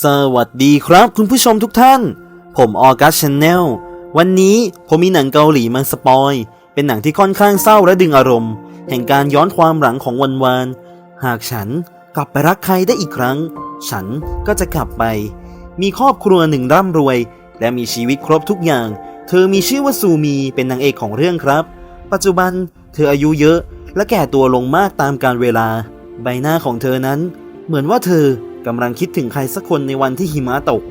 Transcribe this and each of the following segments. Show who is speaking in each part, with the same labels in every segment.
Speaker 1: สวัสดีครับคุณผู้ชมทุกท่าน ผมออกัสชาแนลวันนี้ผมมีหนังเกาหลีมาสปอย เป็นหนังที่ค่อนข้างเศร้าและดึงอารมณ์ แห่งการย้อนความหลังของวันวาน หากฉันกลับไปรักใครได้อีกครั้ง ฉันก็จะกลับไป มีครอบครัวหนึ่งร่ำรวย และมีชีวิตครบทุกอย่าง เธอมีชื่อว่าซูมีเป็นนางเอกของเรื่องครับ ปัจจุบันเธออายุเยอะ และแก่ตัวลงมากตามกาลเวลา ใบหน้าของเธอนั้น เหมือนว่าเธอ กำลังคิดถึงใครสักคนในวันที่หิมะตก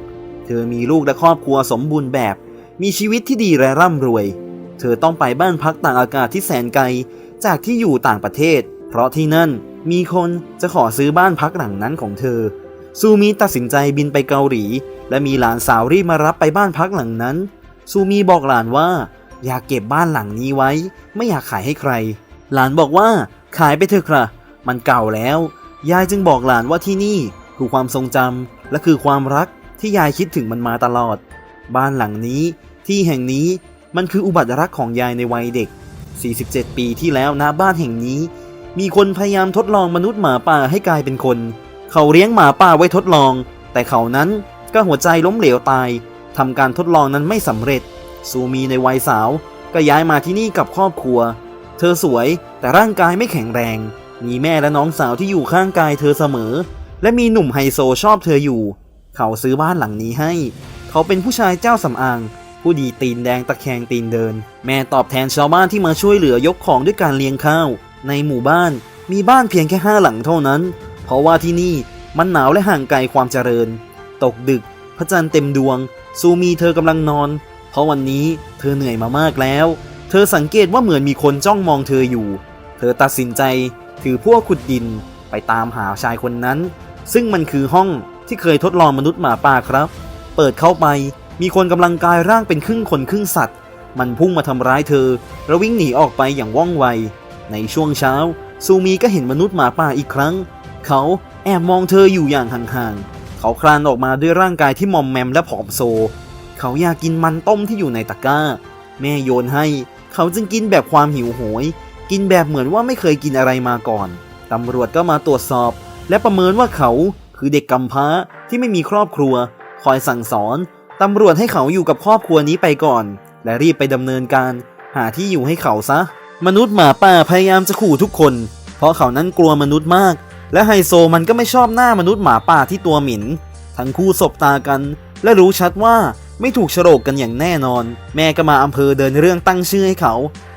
Speaker 1: เธอมีลูกและครอบครัวสมบูรณ์แบบ มีชีวิตที่ดีและร่ำรวย เธอต้องไปบ้านพักต่างอากาศที่แสนไกล จากที่อยู่ต่างประเทศ เพราะที่นั่นมีคนจะขอซื้อบ้านพักหลังนั้นของเธอ ซูมีตัดสินใจบินไปเกาหลี และมีหลานสาวรีบมารับไปบ้านพักหลังนั้น ซูมีบอกหลานว่า อยากเก็บบ้านหลังนี้ไว้ ไม่อยากขายให้ใคร หลานบอกว่าขายไปเถอะครับมันเก่าแล้ว ยายจึงบอกหลานว่าที่นี่ คือความทรงจำและคือความรักที่ยายคิดถึงมันมาตลอด บ้านหลังนี้ที่แห่งนี้มันคืออุบัติรักของยายในวัยเด็ก 47 ปีที่แล้วณบ้านแห่งนี้ มีคนพยายามทดลองมนุษย์หมาป่าให้กลายเป็นคน เขาเลี้ยงหมาป่าไว้ทดลอง แต่เขานั้นก็หัวใจล้มเหลวตายทำการทดลองนั้นไม่สำเร็จ ซูมีในวัยสาว ก็ย้ายมาที่นี่กับครอบครัว เธอสวยแต่ร่างกายไม่แข็งแรง มีแม่และน้องสาวที่อยู่ข้างกายเธอเสมอ และมีหนุ่มไฮโซชอบเธออยู่ เขาซื้อบ้านหลังนี้ให้ เขาเป็นผู้ชายเจ้าสำอาง ผู้ดีตีนแดงตะแคงตีนเดิน แม่ตอบแทนชาวบ้านที่มาช่วยเหลือยกของด้วยการเลี้ยงข้าว ในหมู่บ้านมีบ้านเพียงแค่ห้าหลังเท่านั้น เพราะว่าที่นี่มันหนาวและห่างไกลความเจริญ ตกดึก พระจันทร์เต็มดวง ซูมีเธอกำลังนอน เพราะวันนี้เธอเหนื่อยมามากแล้ว เธอสังเกตว่าเหมือนมีคนจ้องมองเธออยู่ เธอตัดสินใจถือพวกขุดดินไปตามหาชายคนนั้น ซึ่งมันคือห้องที่เคยทดลองมนุษย์หมาป่าครับ เปิดเข้าไปมีคนกำลังกายร่างเป็นครึ่งคนครึ่งสัตว์ มันพุ่งมาทำร้ายเธอ แล้ววิ่งหนีออกไปอย่างว่องไว ในช่วงเช้า ซูมีก็เห็นมนุษย์หมาป่าอีกครั้ง เขาแอบมองเธออยู่อย่างห่างๆ เขาคลานออกมาด้วยร่างกายที่มอมแมมและผอมโซ เขาอยากกินมันต้มที่อยู่ในตะกร้า แม่โยนให้ เขาจึงกินแบบความหิวโหย กินแบบเหมือนว่าไม่เคยกินอะไรมาก่อน ตำรวจก็มาตรวจสอบ และประเมินว่าเขาคือเด็กกำพร้าที่ไม่มีครอบครัว คอยสั่งสอนตำรวจให้เขาอยู่กับครอบครัวนี้ไปก่อน และรีบไปดำเนินการ หาที่อยู่ให้เขาซะ มนุษย์หมาป่าพยายามจะขู่ทุกคน เพราะเขานั้นกลัวมนุษย์มาก และไฮโซมันก็ไม่ชอบหน้ามนุษย์หมาป่าที่ตัวหมิ่นทั้งคู่สบตากัน และรู้ชัดว่าไม่ถูกโฉลกกันอย่างแน่นอน แม่ก็มาอำเภอเดินเรื่องตั้งชื่อให้เขา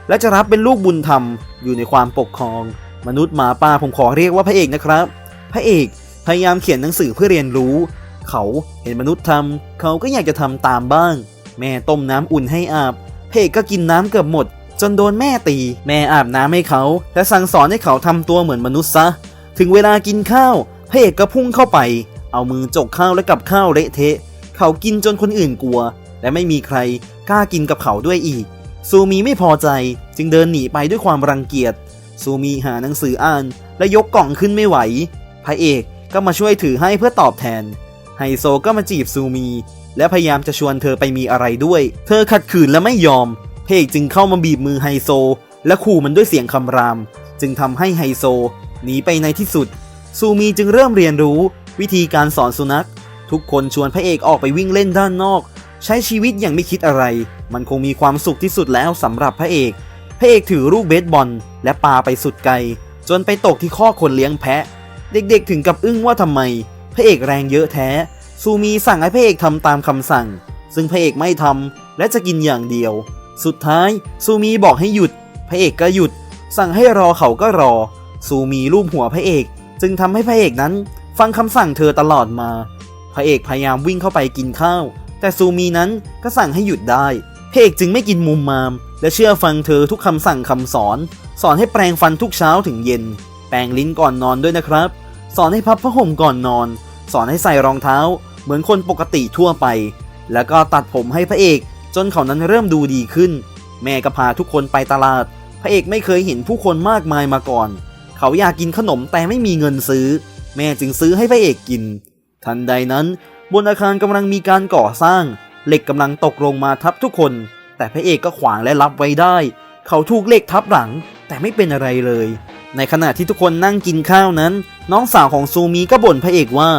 Speaker 1: และจะรับเป็นลูกบุญธรรมอยู่ในความปกครอง มนุษย์หมาป่าผมขอเรียกว่าพระเอกนะครับ พระเอกพยายามเขียนหนังสือเพื่อเรียนรู้ เขาเห็นมนุษย์ทำเขาก็อยากจะทำตามบ้าง แม่ต้มน้ำอุ่นให้อาบพระเอกก็กินน้ำเกือบหมด จนโดนแม่ตี แม่อาบน้ำให้เขา และสั่งสอนให้เขาทำตัวเหมือนมนุษย์ซะ ถึงเวลากินข้าวพระเอกก็พุ่งเข้าไป เอามือจกข้าวและกับข้าวเละเทะ เขากินจนคนอื่นกลัว และไม่มีใครกล้ากินกับเขาด้วยอีก ซูมีไม่พอใจจึงเดินหนีไปด้วยความรังเกียจซูมีหาหนังสืออ่าน และยกกล่องขึ้นไม่ไหว พระเอกก็มาช่วยถือให้เพื่อตอบแทน ไฮโซก็มาจีบซูมี และพยายามจะชวนเธอไปมีอะไรด้วย เธอขัดขืนและไม่ยอม พระเอกจึงเข้ามาบีบมือไฮโซ และขู่มันด้วยเสียงคำราม จึงทำให้ไฮโซหนีไปในที่สุด ซูมีจึงเริ่มเรียนรู้วิธีการสอนสุนัข ทุกคนชวนพระเอกออกไปวิ่งเล่นด้านนอก ใช้ชีวิตอย่างไม่คิดอะไร มันคงมีความสุขที่สุดแล้วสำหรับพระเอก พระเอกถือลูกเบสบอล และปาไปสุดไกล จนไปตกที่ข้อคนเลี้ยงแพะ เด็กๆถึงกับอึ้งว่าทำไม พระเอกแรงเยอะแท้ ซูมีสั่งให้พระเอกทำตามคำสั่ง ซึ่งพระเอกไม่ทำและจะกินอย่างเดียว สุดท้าย ซูมีบอกให้หยุด พระเอกก็หยุด สั่งให้รอเขาก็รอ ซูมีรูปหัวพระเอก จึงทำให้พระเอกนั้น ฟังคำสั่งเธอตลอดมา พระเอกพยายามวิ่งเข้าไปกินข้าว แต่ซูมีนั้นก็สั่งให้หยุดได้พระเอกจึงไม่กินมุมมาม และเชื่อฟังเธอทุกคำสั่งคำสอน สอนให้แปรงฟันทุกเช้าถึงเย็น แปรงลิ้นก่อนนอนด้วยนะครับ สอนให้พับผ้าห่มก่อนนอน สอนให้ใส่รองเท้า เหมือนคนปกติทั่วไป แล้วก็ตัดผมให้พระเอกจนเขานั้นเริ่มดูดีขึ้น แม่ก็พาทุกคนไปตลาด พระเอกไม่เคยเห็นผู้คนมากมายมาก่อน เขาอยากกินขนมแต่ไม่มีเงินซื้อ แม่จึงซื้อให้พระเอกกิน ทันใดนั้นบนอาคารกำลังมีการก่อสร้าง เหล็กกำลังตกลงมาทับทุกคน แต่พระเอกก็ขวางและรับไว้ได้ เขาถูกเหล็กทับหลัง แต่ไม่เป็นอะไรเลย ในขณะที่ทุกคนนั่งกินข้าวนั้น น้องสาวของซูมีก็บ่นพระเอกว่า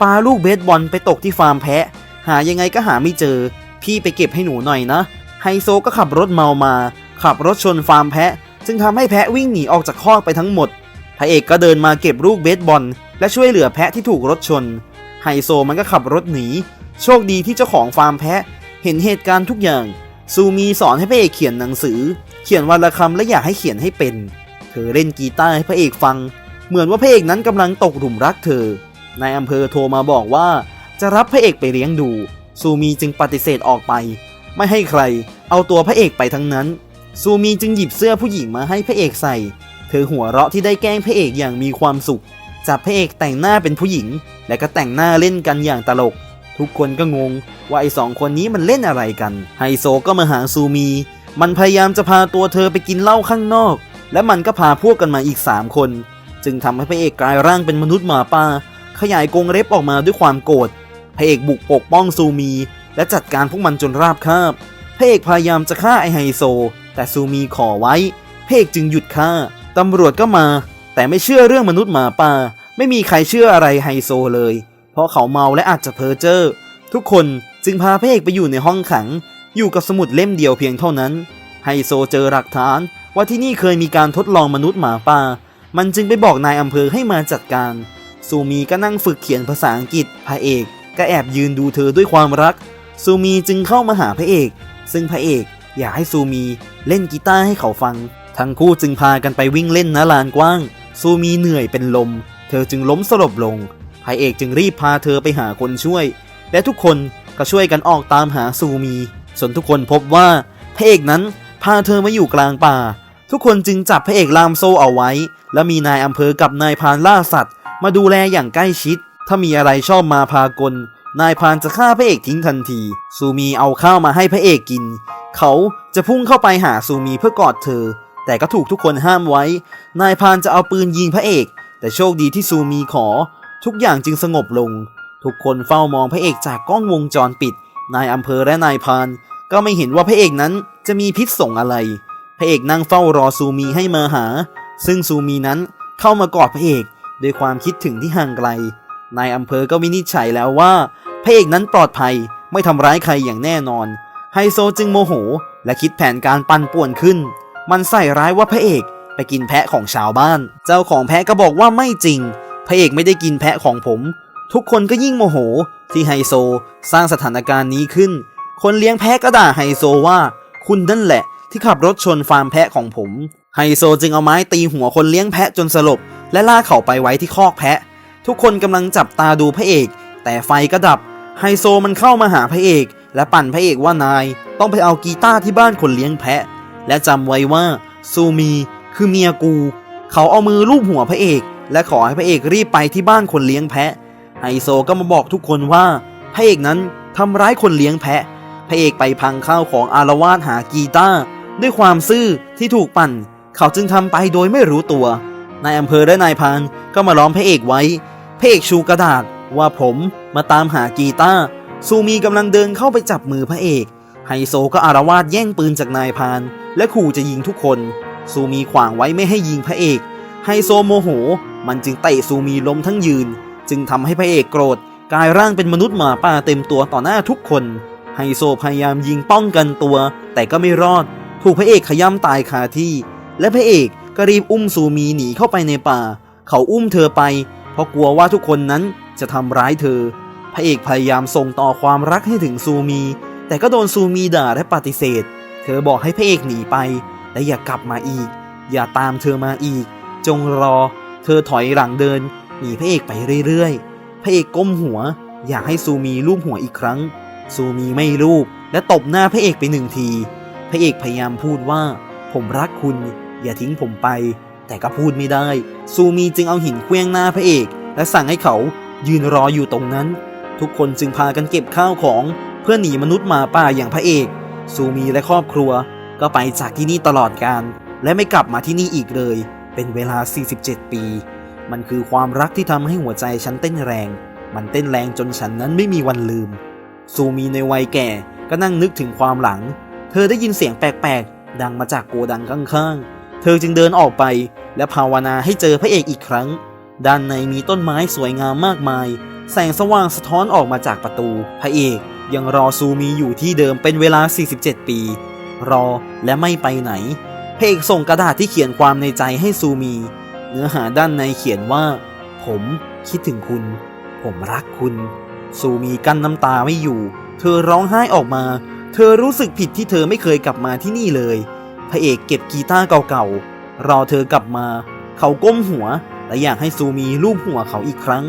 Speaker 1: ปปาลูกเบสบอลไปตกที่ฟาร์มแพะ หายังไงก็หาไม่เจอ พี่ไปเก็บให้หนูหน่อยนะ ไฮโซก็ขับรถเมามา ขับรถชนฟาร์มแพะ จึงทำให้แพะวิ่งหนีออกจากคอกไปทั้งหมด พระเอกก็เดินมาเก็บลูกเบสบอล และช่วยเหลือแพะที่ถูกรถชน ไฮโซมันก็ขับรถหนี โชคดีที่เจ้าของฟาร์มแพะ เห็นเหตุการณ์ทุกอย่าง ซูมีสอนให้พระเอกเขียนหนังสือ เขียนวันละคำและอยากให้เขียนให้เป็น เธอเล่นกีตาร์ให้พระเอกฟัง เหมือนว่าพระเอกนั้นกำลังตกหลุมรักเธอนายอำเภอโทรมาบอกว่า จะรับพระเอกไปเลี้ยงดู ซูมีจึงปฏิเสธออกไป ไม่ให้ใคร เอาตัวพระเอกไปทั้งนั้น ซูมีจึงหยิบเสื้อผู้หญิงมาให้พระเอกใส่ เธอหัวเราะที่ได้แกล้งพระเอกอย่างมีความสุขจับพระเอกแต่งหน้าเป็นผู้หญิง และก็แต่งหน้าเล่นกันอย่างตลก ทุกคนก็งง ว่าไอ้สองคนนี้มันเล่นอะไรกัน ไฮโซก็มาหาซูมี มันพยายามจะพาตัวเธอไปกินเหล้าข้างนอก และมันก็พาพวกกันมาอีก 3 คน จึงทำให้พระเอกกลายร่างเป็นมนุษย์หมาป่า ขยายกรงเล็บออกมาด้วยความโกรธพระเอกบุกปกป้องซูมี และจัดการพวกมันจนราบคาบพระเอกพยายามจะฆ่าไอไฮโซ แต่ซูมีขอไว้พระเอกจึงหยุดฆ่าตำรวจก็มา แต่ไม่เชื่อเรื่องมนุษย์หมาป่า ไม่มีใครเชื่ออะไรไฮโซเลย เพราะเขาเมาและอาจจะเพ้อเจ้อทุกคนจึงพาพระเอกไปอยู่ในห้องขัง อยู่กับสมุดเล่มเดียวเพียงเท่านั้นไฮโซเจอหลักฐาน ว่าที่นี่เคยมีการทดลองมนุษย์หมาป่า มันจึงไปบอกนายอำเภอให้มาจัดการ ซูมีก็นั่งฝึกเขียนภาษาอังกฤษ พระเอกก็แอบยืนดูเธอด้วยความรัก ซูมีจึงเข้ามาหาพระเอก ซึ่งพระเอกอยากให้ซูมีเล่นกีตาร์ให้เขาฟัง ทั้งคู่จึงพากันไปวิ่งเล่นณลานกว้าง ซูมีเหนื่อยเป็นลม เธอจึงล้มสลบลง พระเอกจึงรีบพาเธอไปหาคนช่วย และทุกคนก็ช่วยกันออกตามหาซูมี ส่วนทุกคนพบว่าพระเอกนั้นพาเธอมาอยู่กลางป่า ทุกคนจึงจับพระเอกลามโซ่เอาไว้ และมีนายอำเภอกับนายพานล่าสัตว์ มาดูแลอย่างใกล้ชิด ถ้ามีอะไรชอบมาพากล นายพานจะฆ่าพระเอกทิ้งทันที ซูมีเอาข้าวมาให้พระเอกกิน เขาจะพุ่งเข้าไปหาซูมีเพื่อกอดเธอ แต่ก็ถูกทุกคนห้ามไว้ นายพานจะเอาปืนยิงพระเอก แต่โชคดีที่ซูมีขอ ทุกอย่างจึงสงบลง ทุกคนเฝ้ามองพระเอกจากกล้องวงจรปิด นายอำเภอและนายพานก็ไม่เห็นว่าพระเอกนั้นจะมีพิษส่งอะไร พระเอกนั่งเฝ้ารอซูมีให้มาหา ซึ่งซูมีนั้นเข้ามากอดพระเอกด้วยความคิดถึงที่ห่างไกล นายอำเภอก็วินิจฉัยแล้วว่า พระเอกนั้นปลอดภัยไม่ทำร้ายใครอย่างแน่นอน ไฮโซจึงโมโห และคิดแผนการปั่นป่วนขึ้น มันใส่ร้ายว่าพระเอกไปกินแพะของชาวบ้าน เจ้าของแพะก็บอกว่าไม่จริง พระเอกไม่ได้กินแพะของผม ทุกคนก็ยิ่งโมโห ที่ไฮโซสร้างสถานการณ์นี้ขึ้น คนเลี้ยงแพะก็ด่าไฮโซว่า คุณนั่นแหละ ที่ขับรถชนฟาร์มแพะของผมไฮโซจึงเอาไม้ตีหัวคนเลี้ยงแพะจนสลบ และลากเขาไปไว้ที่คอกแพะ ทุกคนกำลังจับตาดูพระเอก แต่ไฟก็ดับไฮโซมันเข้ามาหาพระเอก และปั่นพระเอกว่านาย ต้องไปเอากีตาร์ที่บ้านคนเลี้ยงแพะ และจำไว้ว่าซูมีคือเมียกู เขาเอามือลูบหัวพระเอก และขอให้พระเอกรีบไปที่บ้านคนเลี้ยงแพะไฮโซก็มาบอกทุกคนว่าพระเอกนั้นทำร้ายคนเลี้ยงแพะ พระเอกไปพังข้าวของอารวาสหากีตาร์ ด้วยความซื่อที่ถูกปั่น เขาจึงทำไปโดยไม่รู้ตัวนายอำเภอและนายพานก็มาล้อมพระเอกไว้พระเอกชูกระดาษว่าผมมาตามหากีตาร์ซูมีกำลังเดินเข้าไปจับมือพระเอกไฮโซก็อารวาสแย่งปืนจากนายพาน และขู่จะยิงทุกคน ซูมีขวางไว้ไม่ให้ยิงพระเอก ไฮโซโมโห มันจึงเตะซูมีล้มทั้งยืน จึงทำให้พระเอกโกรธ กลายร่างเป็นมนุษย์หมาป่าเต็มตัวต่อหน้าทุกคน ไฮโซพยายามยิงป้องกันตัว แต่ก็ไม่รอด ถูกพระเอกขย้ำตายคาที่ และพระเอกก็รีบอุ้มซูมีหนีเข้าไปในป่า เขาอุ้มเธอไป เพราะกลัวว่าทุกคนนั้นจะทำร้ายเธอ พระเอกพยายามส่งต่อความรักให้ถึงซูมี แต่ก็โดนซูมีด่าและปฏิเสธ เธอบอกให้พระเอกหนีไป และอย่ากลับมาอีก อย่าตามเธอมาอีก จงรอ เธอถอยหลังเดินหนีพระเอกไปเรื่อยๆ พระเอกก้มหัว อยากให้ซูมีลูบหัวอีกครั้ง ซูมีไม่ลูบและตบหน้าพระเอกไปหนึ่งที ระเอกพยายามพูดว่า ผมรักคุณ อย่าทิ้งผมไป แต่ก็พูดไม่ได้ ซูมีจึงเอาหินเคลื่องหน้าพระเอก และสั่งให้เขายืนรออยู่ตรงนั้น ทุกคนจึงพากันเก็บข้าวของเพื่อหนีมนุษย์หมาป่าอย่างพระเอก ซูมีและครอบครัว ก็ไปจากที่นี่ตลอดกาลและไม่กลับมาที่นี่อีกเลย เป็นเวลา 47 ปี มันคือความรักที่ทำให้หัวใจฉันเต้นแรง มันเต้นแรงจนฉันนั้นไม่มีวันลืม ซูมีในวัยแก่ก็นั่งนึกถึงความหลัง เธอได้ยินเสียงแปลกๆ ดังมาจากโกดังข้างๆ เธอจึงเดินออกไปและภาวนาให้เจอพระเอกอีกครั้ง ด้านในมีต้นไม้สวยงามมากมาย แสงสว่างสะท้อนออกมาจากประตู พระเอกยังรอซูมีอยู่ที่เดิมเป็นเวลา 47 ปี รอและไม่ไปไหน พระเอกส่งกระดาษที่เขียนความในใจให้ซูมี เนื้อหาด้านในเขียนว่า ผมคิดถึงคุณ ผมรักคุณ ซูมีกั้นน้ำตาไม่อยู่ เธอร้องไห้ออกมา เธอรู้สึกผิดที่เธอไม่เคยกลับมาที่นี่เลย พระเอกเก็บกีตาร์เก่าๆ รอเธอกลับมา เขาก้มหัว และอยากให้ซูมีลูบหัวเขาอีกครั้ง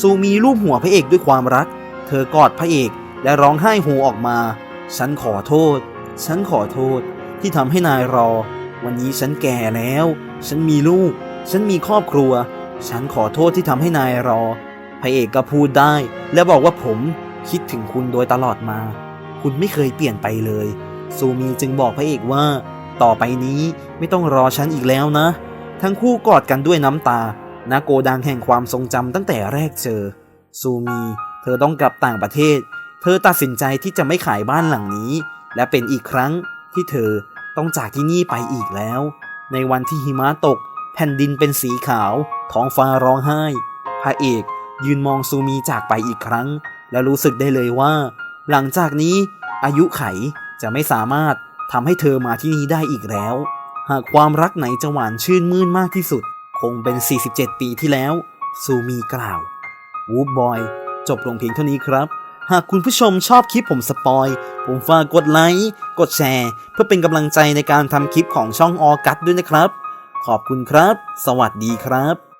Speaker 1: ซูมีลูบหัวพระเอกด้วยความรัก เธอกอดพระเอกและร้องไห้โฮออกมา ฉันขอโทษ ฉันขอโทษ ที่ทำให้นายรอ วันนี้ฉันแก่แล้ว ฉันมีลูก ฉันมีครอบครัว ฉันขอโทษที่ทำให้นายรอ พระเอกก็พูดได้ และบอกว่าผมคิดถึงคุณโดยตลอดมา คุณไม่เคยเปลี่ยนไปเลย ซูมีจึงบอกพระเอกว่า ต่อไปนี้ไม่ต้องรอฉันอีกแล้วนะ ทั้งคู่กอดกันด้วยน้ำตาณโกดังแห่งความทรงจำตั้งแต่แรกเจอ ซูมี เธอต้องกลับต่างประเทศ เธอตัดสินใจที่จะไม่ขายบ้านหลังนี้ และเป็นอีกครั้งที่เธอต้องจากที่นี่ไปอีกแล้ว ในวันที่หิมะตก แผ่นดินเป็นสีขาว ท้องฟ้าร้องไห้ พระเอกยืนมองซูมีจากไปอีกครั้ง และรู้สึกได้เลยว่า หลังจากนี้อายุไขจะไม่สามารถทำให้เธอมาที่นี่ได้อีกแล้ว หากความรักไหนจะหวานชื่นมื่นมากที่สุด คงเป็น 47 ปีที่แล้ว ซูมีกล่าว วูบบอย จบลงเพียงเท่านี้ครับ หากคุณผู้ชมชอบคลิปผมสปอย ผมฝากกดไลค์ กดแชร์ เพื่อเป็นกำลังใจในการทำคลิปของช่องออกัสด้วยนะครับ ขอบคุณครับ สวัสดีครับ